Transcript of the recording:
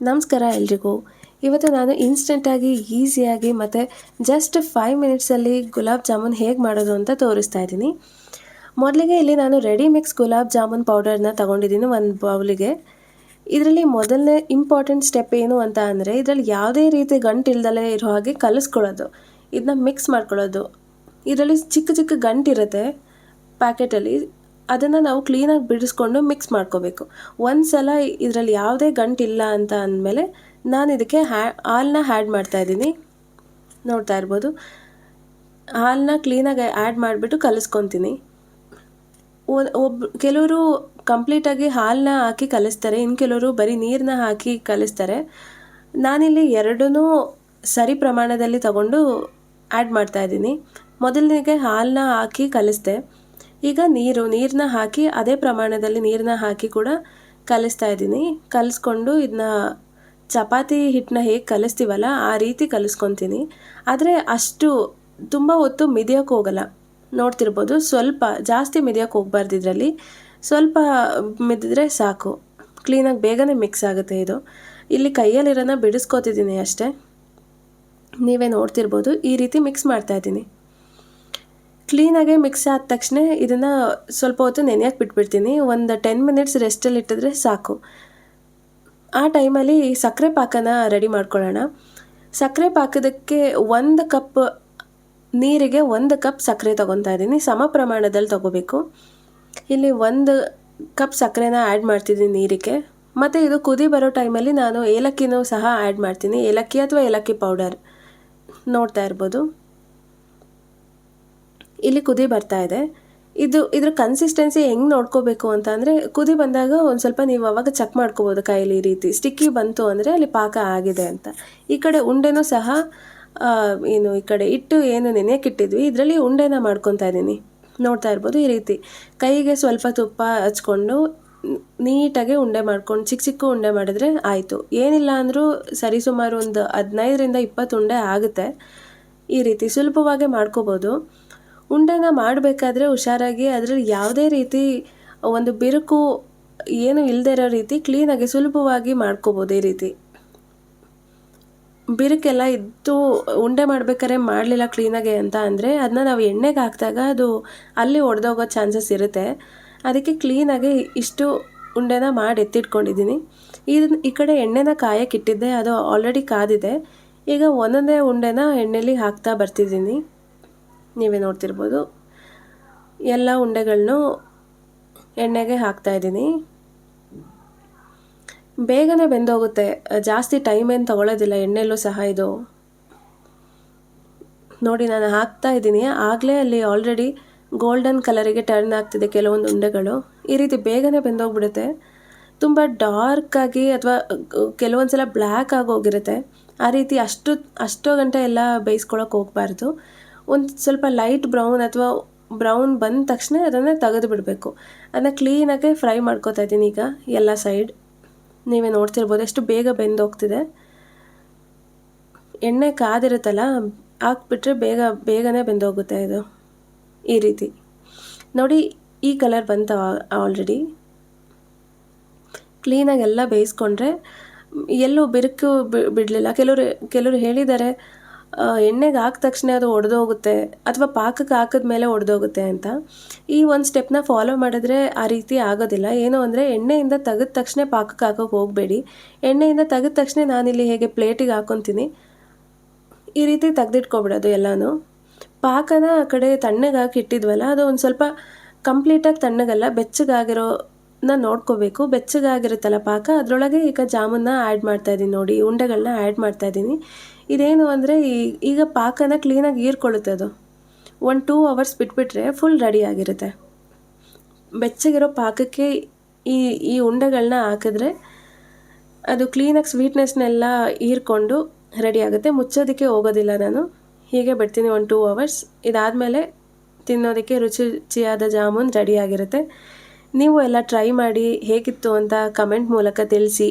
ನಮಸ್ಕಾರ ಎಲ್ರಿಗೂ. ಇವತ್ತು ನಾನು ಇನ್ಸ್ಟೆಂಟಾಗಿ ಈಸಿಯಾಗಿ ಮತ್ತು ಜಸ್ಟ್ ಫೈವ್ ಮಿನಿಟ್ಸಲ್ಲಿ ಗುಲಾಬ್ ಜಾಮೂನ್ ಹೇಗೆ ಮಾಡೋದು ಅಂತ ತೋರಿಸ್ತಾ ಇದ್ದೀನಿ. ಮೊದಲಿಗೆ ಇಲ್ಲಿ ನಾನು ರೆಡಿ ಮಿಕ್ಸ್ ಗುಲಾಬ್ ಜಾಮೂನ್ ಪೌಡರ್ನ ತೊಗೊಂಡಿದ್ದೀನಿ ಒಂದು ಬೌಲಿಗೆ. ಇದರಲ್ಲಿ ಮೊದಲನೇ ಇಂಪಾರ್ಟೆಂಟ್ ಸ್ಟೆಪ್ ಏನು ಅಂತ ಅಂದರೆ, ಇದರಲ್ಲಿ ಯಾವುದೇ ರೀತಿ ಗಂಟು ಇಲ್ದಲೇ ಇರೋ ಹಾಗೆ ಕಲಿಸ್ಕೊಳ್ಳೋದು. ಇದನ್ನ ಮಿಕ್ಸ್ ಮಾಡ್ಕೊಳ್ಳೋದು. ಇದರಲ್ಲಿ ಚಿಕ್ಕ ಚಿಕ್ಕ ಗಂಟಿರುತ್ತೆ ಪ್ಯಾಕೆಟಲ್ಲಿ ಅದನ್ನು ನಾವು ಕ್ಲೀನಾಗಿ ಬಿಡಿಸ್ಕೊಂಡು ಮಿಕ್ಸ್ ಮಾಡ್ಕೋಬೇಕು. ಒಂದು ಸಲ ಇದರಲ್ಲಿ ಯಾವುದೇ ಗಂಟಿಲ್ಲ ಅಂತ ಅಂದಮೇಲೆ ನಾನು ಇದಕ್ಕೆ ಹ್ಯಾ ಹಾಲನ್ನ ಹ್ಯಾಡ್ ಮಾಡ್ತಾಯಿದ್ದೀನಿ ನೋಡ್ತಾ ಇರ್ಬೋದು. ಹಾಲನ್ನ ಕ್ಲೀನಾಗಿ ಆ್ಯಡ್ ಮಾಡಿಬಿಟ್ಟು ಕಲಿಸ್ಕೊತೀನಿ. ಒಬ್ಬ ಕೆಲವರು ಕಂಪ್ಲೀಟಾಗಿ ಹಾಲನ್ನ ಹಾಕಿ ಕಲಿಸ್ತಾರೆ ಇನ್ನು ಕೆಲವರು ಬರೀ ನೀರನ್ನ ಹಾಕಿ ಕಲಿಸ್ತಾರೆ. ನಾನಿಲ್ಲಿ ಎರಡೂ ಸರಿ ಪ್ರಮಾಣದಲ್ಲಿ ತಗೊಂಡು ಆ್ಯಡ್ ಮಾಡ್ತಾಯಿದ್ದೀನಿ ಮೊದಲನಿಗೆ ಹಾಲನ್ನ ಹಾಕಿ ಕಲಿಸ್ದೆ. ಈಗ ನೀರು ನೀರನ್ನ ಹಾಕಿ, ಅದೇ ಪ್ರಮಾಣದಲ್ಲಿ ನೀರನ್ನ ಹಾಕಿ ಕೂಡ ಕಲಿಸ್ತಾ ಇದ್ದೀನಿ. ಕಲಿಸ್ಕೊಂಡು ಇದನ್ನ ಚಪಾತಿ ಹಿಟ್ಟನ್ನ ಹೇಗೆ ಕಲಿಸ್ತೀವಲ್ಲ, ಆ ರೀತಿ ಕಲಿಸ್ಕೊತೀನಿ. ಆದರೆ ಅಷ್ಟು ತುಂಬ ಹೊತ್ತು ಮಿದಿಯೋಕ್ಕೆ ಹೋಗಲ್ಲ. ನೋಡ್ತಿರ್ಬೋದು, ಸ್ವಲ್ಪ ಜಾಸ್ತಿ ಮಿದಿಯೋಕೆ ಹೋಗ್ಬಾರ್ದು ಇದರಲ್ಲಿ ಸ್ವಲ್ಪ ಮಿದಿದ್ರೆ ಸಾಕು. ಕ್ಲೀನಾಗಿ ಬೇಗನೆ ಮಿಕ್ಸ್ ಆಗುತ್ತೆ ಇದು. ಇಲ್ಲಿ ಕೈಯಲ್ಲಿರೋನ ಬಿಡಿಸ್ಕೊತಿದ್ದೀನಿ ಅಷ್ಟೇ. ನೀವೇ ನೋಡ್ತಿರ್ಬೋದು, ಈ ರೀತಿ ಮಿಕ್ಸ್ ಮಾಡ್ತಾ ಇದ್ದೀನಿ. ಕ್ಲೀನಾಗೆ ಮಿಕ್ಸ್ ಆದ ತಕ್ಷಣ ಇದನ್ನು ಸ್ವಲ್ಪ ಹೊತ್ತು ನೆನೆಯಕ್ಕೆ ಬಿಟ್ಬಿಡ್ತೀನಿ. ಒಂದು ಟೆನ್ ಮಿನಿಟ್ಸ್ ರೆಸ್ಟಲ್ಲಿ ಇಟ್ಟಿದ್ರೆ ಸಾಕು. ಆ ಟೈಮಲ್ಲಿ ಸಕ್ಕರೆ ಪಾಕನ ರೆಡಿ ಮಾಡ್ಕೊಳ್ಳೋಣ. ಸಕ್ಕರೆ ಪಾಕದಕ್ಕೆ ಒಂದು ಕಪ್ ನೀರಿಗೆ ಒಂದು ಕಪ್ ಸಕ್ಕರೆ ತೊಗೊತಾ ಇದ್ದೀನಿ. ಸಮ ಪ್ರಮಾಣದಲ್ಲಿ ತೊಗೋಬೇಕು. ಇಲ್ಲಿ ಒಂದು ಕಪ್ ಸಕ್ಕರೆನ ಆ್ಯಡ್ ಮಾಡ್ತಿದ್ದೀನಿ ನೀರಿಗೆ. ಮತ್ತು ಇದು ಕುದಿ ಬರೋ ಟೈಮಲ್ಲಿ ನಾನು ಏಲಕ್ಕಿನೂ ಸಹ ಆ್ಯಡ್ ಮಾಡ್ತೀನಿ. ಏಲಕ್ಕಿ ಅಥವಾ ಏಲಕ್ಕಿ ಪೌಡರ್ ನೋಡ್ತಾ ಇರ್ಬೋದು. ಇಲ್ಲಿ ಕುದಿ ಬರ್ತಾ ಇದೆ. ಇದು ಇದ್ರ ಕನ್ಸಿಸ್ಟೆನ್ಸಿ ಹೆಂಗೆ ನೋಡ್ಕೋಬೇಕು ಅಂತ ಅಂದರೆ ಕುದಿ ಬಂದಾಗ ಒಂದು ಸ್ವಲ್ಪ ನೀವು ಅವಾಗ ಚೆಕ್ ಮಾಡ್ಕೋಬೋದು ಕೈಲಿ ಈ ರೀತಿ. ಸ್ಟಿಕ್ಕಿ ಬಂತು ಅಂದರೆ ಅಲ್ಲಿ ಪಾಕ ಆಗಿದೆ ಅಂತ. ಈ ಕಡೆ ಉಂಡೆನೂ ಸಹ ಏನು ಈ ಕಡೆ ಇಟ್ಟು ಏನು ನೆನೆಯಕ್ಕಿಟ್ಟಿದ್ವಿ ಇದರಲ್ಲಿ ಉಂಡೆನ ಮಾಡ್ಕೊತಾ ಇದ್ದೀನಿ. ನೋಡ್ತಾ ಇರ್ಬೋದು ಈ ರೀತಿ. ಕೈಗೆ ಸ್ವಲ್ಪ ತುಪ್ಪ ಹಚ್ಕೊಂಡು ನೀಟಾಗಿ ಉಂಡೆ ಮಾಡ್ಕೊಂಡು ಚಿಕ್ಕ ಚಿಕ್ಕ ಉಂಡೆ ಮಾಡಿದ್ರೆ ಆಯಿತು. ಏನಿಲ್ಲ ಅಂದರೂ ಸರಿಸುಮಾರು ಒಂದು ಹದಿನೈದರಿಂದ ಇಪ್ಪತ್ತು ಉಂಡೆ ಆಗುತ್ತೆ. ಈ ರೀತಿ ಸುಲಭವಾಗಿ ಮಾಡ್ಕೋಬೋದು. ಉಂಡೆನ ಮಾಡಬೇಕಾದ್ರೆ ಹುಷಾರಾಗಿ ಅದರಲ್ಲಿ ಯಾವುದೇ ರೀತಿ ಒಂದು ಬಿರುಕು ಏನು ಇಲ್ಲದೆ ಇರೋ ರೀತಿ ಕ್ಲೀನಾಗಿ ಸುಲಭವಾಗಿ ಮಾಡ್ಕೋಬೋದು ಈ ರೀತಿ. ಬಿರುಕೆಲ್ಲ ಇದ್ದು ಉಂಡೆ ಮಾಡ್ಬೇಕಾದ್ರೆ ಮಾಡಲಿಲ್ಲ ಕ್ಲೀನಾಗೆ ಅಂತ ಅಂದರೆ ಅದನ್ನ ನಾವು ಎಣ್ಣೆಗೆ ಹಾಕಿದಾಗ ಅದು ಅಲ್ಲಿ ಒಡೆದೋಗೋ ಚಾನ್ಸಸ್ ಇರುತ್ತೆ. ಅದಕ್ಕೆ ಕ್ಲೀನಾಗಿ ಇಷ್ಟು ಉಂಡೆನ ಮಾಡಿ ಎತ್ತಿಟ್ಕೊಂಡಿದ್ದೀನಿ. ಇದನ್ನ ಈ ಕಡೆ ಎಣ್ಣೆನ ಕಾಯಕ್ಕೆ ಇಟ್ಟಿದ್ದೆ, ಅದು ಆಲ್ರೆಡಿ ಕಾದಿದೆ. ಈಗ ಒಂದೊಂದೇ ಉಂಡೆನ ಎಣ್ಣೆಲಿ ಹಾಕ್ತಾ ಬರ್ತಿದ್ದೀನಿ. ನೀವೇ ನೋಡ್ತಿರ್ಬೋದು. ಎಲ್ಲ ಉಂಡೆಗಳನ್ನು ಎಣ್ಣೆಗೆ ಹಾಕ್ತಾಯಿದ್ದೀನಿ ಬೇಗನೆ ಬೆಂದೋಗುತ್ತೆ. ಜಾಸ್ತಿ ಟೈಮ್ ಏನು ತೊಗೊಳೋದಿಲ್ಲ. ಎಣ್ಣೆಲ್ಲೂ ಸಹ ಇದು. ನೋಡಿ, ನಾನು ಹಾಕ್ತಾ ಇದ್ದೀನಿ. ಆಗಲೇ ಅಲ್ಲಿ ಆಲ್ರೆಡಿ ಗೋಲ್ಡನ್ ಕಲರಿಗೆ ಟರ್ನ್ ಆಗ್ತಿದೆ ಕೆಲವೊಂದು ಉಂಡೆಗಳು. ಈ ರೀತಿ ಬೇಗನೆ ಬೆಂದೋಗ್ಬಿಡುತ್ತೆ. ತುಂಬ ಡಾರ್ಕಾಗಿ ಅಥವಾ ಕೆಲವೊಂದು ಸಲ ಬ್ಲ್ಯಾಕ್ ಆಗಿ ಹೋಗಿರುತ್ತೆ ಆ ರೀತಿ ಅಷ್ಟು, ಅಷ್ಟೋ ಗಂಟೆ ಎಲ್ಲ ಬೇಯಿಸ್ಕೊಳಕ್ಕೆ ಹೋಗಬಾರ್ದು. ಒಂದು ಸ್ವಲ್ಪ ಲೈಟ್ ಬ್ರೌನ್ ಅಥವಾ ಬ್ರೌನ್ ಬಂದ ತಕ್ಷಣ ಅದನ್ನು ತೆಗೆದು ಬಿಡಬೇಕು. ಅದನ್ನು ಕ್ಲೀನಾಗೆ ಫ್ರೈ ಮಾಡ್ಕೋತಾ ಇದ್ದೀನಿ ಈಗ ಎಲ್ಲ ಸೈಡ್ ನೀವೇ ನೋಡ್ತಿರ್ಬೋದು ಎಷ್ಟು ಬೇಗ ಬೆಂದೋಗ್ತಿದೆ. ಎಣ್ಣೆ ಕಾದಿರುತ್ತಲ್ಲ, ಹಾಕ್ಬಿಟ್ರೆ ಬೇಗ, ಬೇಗನೆ ಬೆಂದೋಗುತ್ತೆ ಇದು. ಈ ರೀತಿ. ನೋಡಿ, ಈ ಕಲರ್ ಬಂತ ಆಲ್ರೆಡಿ ಕ್ಲೀನಾಗಿ ಎಲ್ಲ ಬೇಯಿಸ್ಕೊಂಡ್ರೆ ಎಲ್ಲೂ ಬಿರುಕು ಬಿಡಲಿಲ್ಲ. ಕೆಲವರು ಕೆಲವರು ಹೇಳಿದ್ದಾರೆ ಎಣ್ಣೆಗೆ ಹಾಕಿದ ತಕ್ಷಣ ಅದು ಒಡೆದೋಗುತ್ತೆ ಅಥವಾ ಪಾಕಕ್ಕೆ ಹಾಕಿದ ಮೇಲೆ ಒಡೆದೋಗುತ್ತೆ ಅಂತ. ಈ ಒಂದು ಸ್ಟೆಪ್ನ ಫಾಲೋ ಮಾಡಿದ್ರೆ ಆ ರೀತಿ ಆಗೋದಿಲ್ಲ. ಏನು ಅಂದರೆ ಎಣ್ಣೆಯಿಂದ ತೆಗೆದ ತಕ್ಷಣ ಪಾಕಕ್ಕೆ ಹಾಕೋಕೆ ಹೋಗಬೇಡಿ. ಎಣ್ಣೆಯಿಂದ ತೆಗೆದ ತಕ್ಷಣ ನಾನಿಲ್ಲಿ ಹೇಗೆ ಪ್ಲೇಟಿಗೆ ಹಾಕೊತೀನಿ? ಈ ರೀತಿ ತೆಗೆದಿಟ್ಕೊಬಿಡೋದು ಎಲ್ಲನೂ. ಪಾಕನ ಆ ಕಡೆ ತಣ್ಣಗೆ ಹಾಕಿ ಇಟ್ಟಿದ್ವಲ್ಲ, ಅದು ಒಂದು ಸ್ವಲ್ಪ ಕಂಪ್ಲೀಟಾಗಿ ತಣ್ಣಗಲ್ಲ ಬೆಚ್ಚಗಾಗಿರೋನ ನೋಡ್ಕೋಬೇಕು. ಬೆಚ್ಚಗಾಗಿರುತ್ತಲ್ಲ ಪಾಕ. ಅದರೊಳಗೆ ಈಗ ಜಾಮೂನ್ನ ಆ್ಯಡ್ ಮಾಡ್ತಾಯಿದ್ದೀನಿ ನೋಡಿ. ಉಂಡೆಗಳನ್ನ ಆ್ಯಡ್ ಮಾಡ್ತಾಯಿದ್ದೀನಿ ಇದೇನು ಅಂದರೆ ಈಗ ಪಾಕನ ಕ್ಲೀನಾಗಿ ಹೀರ್ಕೊಳ್ಳುತ್ತೆ ಅದು. ಒಂದು ಟೂ ಅವರ್ಸ್ ಬಿಟ್ಬಿಟ್ರೆ ಫುಲ್ ರೆಡಿ ಆಗಿರುತ್ತೆ. ಬೆಚ್ಚಗಿರೋ ಪಾಕಕ್ಕೆ ಈ ಈ ಉಂಡೆಗಳನ್ನ ಹಾಕಿದ್ರೆ ಅದು ಕ್ಲೀನಾಗಿ ಸ್ವೀಟ್ನೆಸ್ನೆಲ್ಲ ಹೀರ್ಕೊಂಡು ರೆಡಿ ಆಗುತ್ತೆ. ಮುಚ್ಚೋದಕ್ಕೆ ಹೋಗೋದಿಲ್ಲ ನಾನು. ಹೀಗೆ ಬಿಡ್ತೀನಿ ಒಂದು ಟೂ ಅವರ್ಸ್ ಇದಾದಮೇಲೆ ತಿನ್ನೋದಕ್ಕೆ ರುಚಿ ರುಚಿಯಾದ ಜಾಮೂನ್ ರೆಡಿಯಾಗಿರುತ್ತೆ ನೀವು ಎಲ್ಲ ಟ್ರೈ ಮಾಡಿ ಹೇಗಿತ್ತು ಅಂತ ಕಮೆಂಟ್ ಮೂಲಕ ತಿಳಿಸಿ.